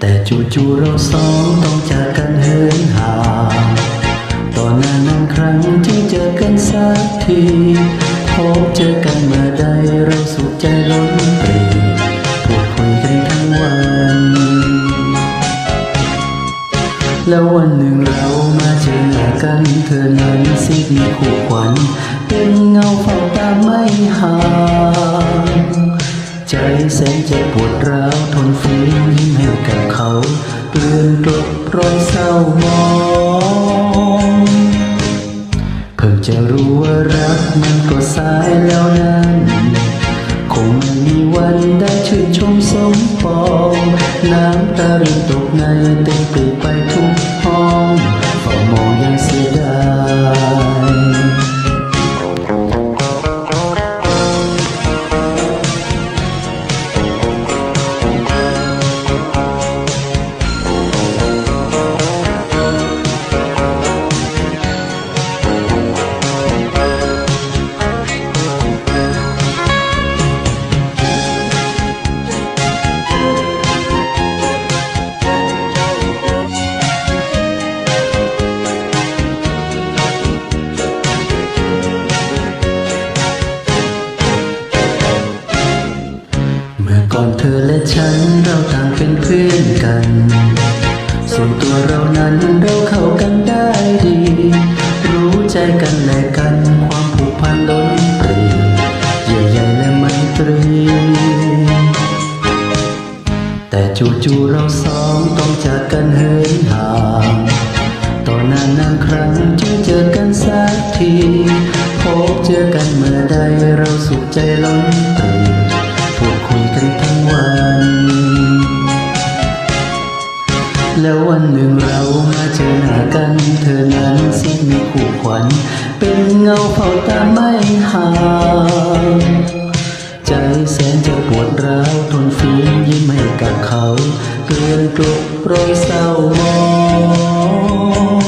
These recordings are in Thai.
แต่จู่ๆเราสองต้องจากกันเหินห่างตอนนั้นนานครั้งที่เจอกันสักทีพบเจอกันเมื่อใดเราสุขใจล้นปรีพูดคุยกันทั้งวัน แล้ววันหนึ่งเรามาเจอหน้ากันเธอนั้นสิมีขู่ขวัญเป็นเงาเฝ้าตาไม่ห่าง ใจแสนเจ็บปวดร้าวทนฝืนยิ้มให้กับเขาเปลือนกลบรอยเศร้ามอง เพิ่งจะรู้ว่ารักมันก็สายแล้วนั้นคงไม่มีวันได้ชื่นชมสมปอง น้ำตารินตกในเต็มปรีไปทุก อก่อนเธอและฉันเราต่างเป็นเพื่อนกัน ส่วนตัวเรานั้นเราเข้ากันได้ดี รู้ใจกันและกันความผูกพันล้นปรีเยื่อใยและไมตรี แต่จู่ๆเราสองต้องจากกันเหินห่าง ต่อนานนานครั้งจึงเจอกันสักที แล้ววันหนึ่งเรามาเจอหน้ากัน เธอนั้นสิมีคู่ขวัญ เป็นเงาเฝ้าตาไม่ห่างใจแสนจะปวดร้าวทนฝืนยิ้มให้กับเขาเกลือนกลบรอยเศร้ามอง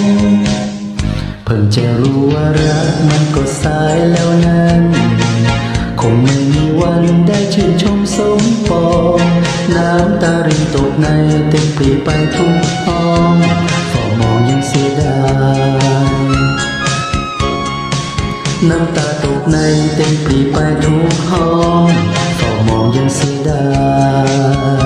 เพิ่งจะรู้ว่ารักมันก็สายแล้วนั้น งไม่มีวันได้ชื่นชมสมปองน้ำตารินตกในเต็มปรีไปทุกห้องฝ่อมองยังเสียดายน้ำตาตกในเต็มปรีไปทุกห้องฝ่อมองยังเสียดาย